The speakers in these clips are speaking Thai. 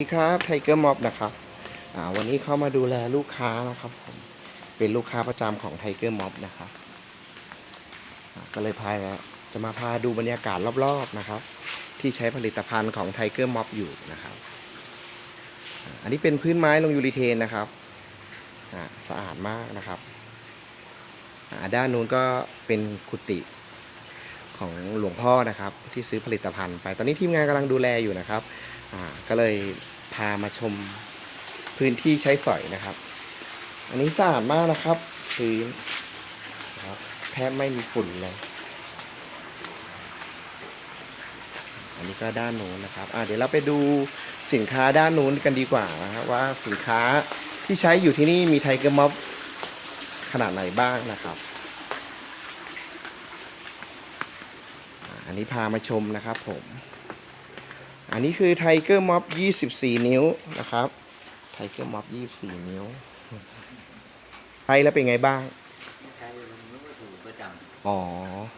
สวัสดีครับไทเกอร์ม็อบนะครับวันนี้เข้ามาดูแลลูกค้านะครับผมเป็นลูกค้าประจำของไทเกอร์ม็อบนะครับก็เลยพาจะมาพาดูบรรยากาศรอบๆนะครับ ที่ใช้ผลิตภัณฑ์ของไทเกอร์ม็อบอยู่นะครับ อันนี้เป็นพื้นไม้ลงยูริเทนนะครับสะอาดมากนะครับด้านนู้นก็เป็นกุฏิของหลวงพ่อนะครับ ที่ซื้อผลิตภัณฑ์ไปตอนนี้ทีมงานกำลังดูแลอยู่นะครับ อ่าก็เลยพามาชมพื้นที่ใช้สอยนะครับ อันนี้สะอาดมากนะครับพื้นครับแทบไม่มีฝุ่นเลย อันนี้ก็ด้านนู้นนะครับอ่าเดี๋ยวเราไปดูสินค้าด้านนู้นกันดีกว่านะครับว่าสินค้าที่ใช้อยู่ที่นี่มีไทเกอร์ม็อบขนาดไหนบ้างนะครับ อันนี้พามาชมนะครับผม อันนี้คือไทเกอร์ม็อบ24 นิ้วนะครับไทเกอร์ม็อบ24 นิ้วใช้แล้วเป็นไงบ้างใช้ลงมือก็ถูกประจอ๋อ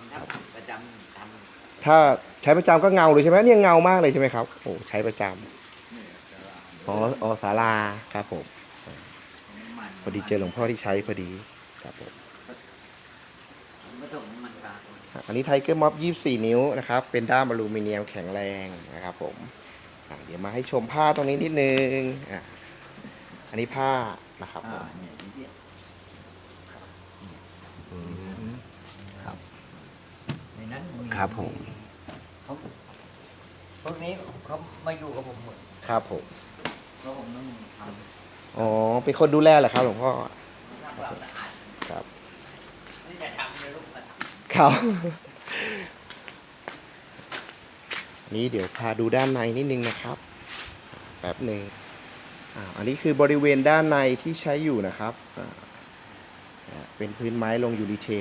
ำทำประจำทถ้าใช้ประจำก็เงาเลยใช่ไหมเนี่ยเงามากเลยใช่ไหมครับโอ้ใช้ประจำอ๋ออ๋อศาลาครับผมำมันพอดีเจอหลวงพ่อที่ใช้พอดีครับผมผสมมัน อันนี้ไทเกอร์ม็อบ24 นิ้วนะครับ เป็นด้ามอลูมิเนียมแข็งแรงนะครับผมเดี๋ยวมาให้ชมผ้าตรงนี้นิดนึงอะอันนี้ผ้านะครับผมเนี่ยทีเดียวอืมในนั้นมีครับผมเขาพวกนี้เขามาอยู่กับผมหมดครับผมเพราะผมต้องทำอ๋อเป็นคนดูแลเหรอครับหลวงพ่อความสะอาดครับ นี่จะทำในลูกมาท ครับนี่เดี๋ยวพาดูด้านในนิดนึงนะครับแป๊บหนึ่งอันนี้คือบริเวณด้านในที่ใช้อยู่นะครับ เป็นพื้นไม้ลงยูริเทน